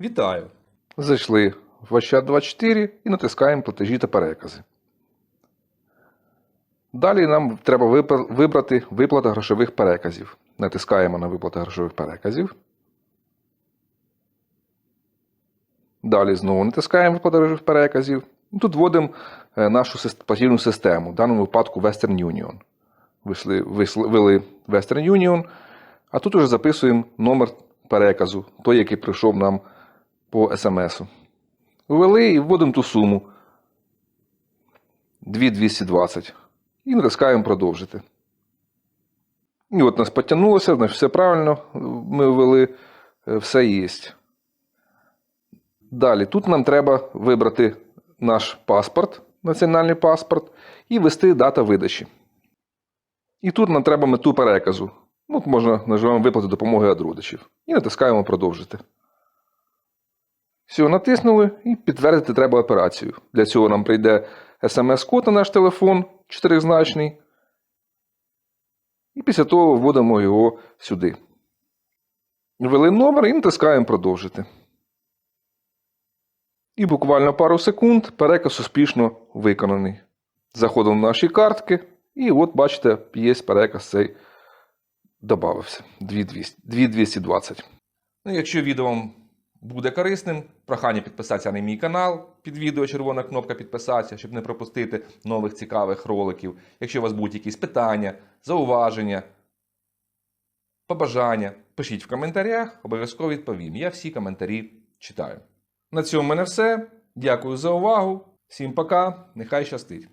Вітаю! Зайшли в Ощад 24 і натискаємо платежі та перекази. Далі нам треба вибрати виплата грошових переказів. Натискаємо на виплати грошових переказів. Далі знову натискаємо виплати грошових переказів. Тут вводимо е, нашу платіжну систему, в даному випадку Western Union. Вийшли- ввели Western Union, а тут уже записуємо номер переказу, той, який прийшов нам по смс-у. Ввели і вводимо ту суму 2220. І натискаємо продовжити. І от нас потягнулося, значить все правильно. Ми ввели, е, все є. Далі, тут нам треба вибрати наш паспорт, національний паспорт, і ввести дата видачі. І тут нам треба мету переказу. От можна нажимаємо виплати допомоги від родичів. І натискаємо продовжити. Все, натиснули і підтвердити треба операцію. Для цього нам прийде смс-код на наш телефон чотиризначний. І після того вводимо його сюди. Ввели номер і натискаємо продовжити. І буквально пару секунд переказ успішно виконаний. Заходимо в наші картки, і от бачите, є переказ цей додався. 2200 2220. Ну, якщо відео вам буде корисним, прохання підписатися на мій канал. Під відео червона кнопка підписатися, щоб не пропустити нових цікавих роликів. Якщо у вас будуть якісь питання, зауваження, побажання, пишіть в коментарях, обов'язково відповім. Я всі коментарі читаю. На цьому в мене все. Дякую за увагу. Всім пока. Нехай щастить.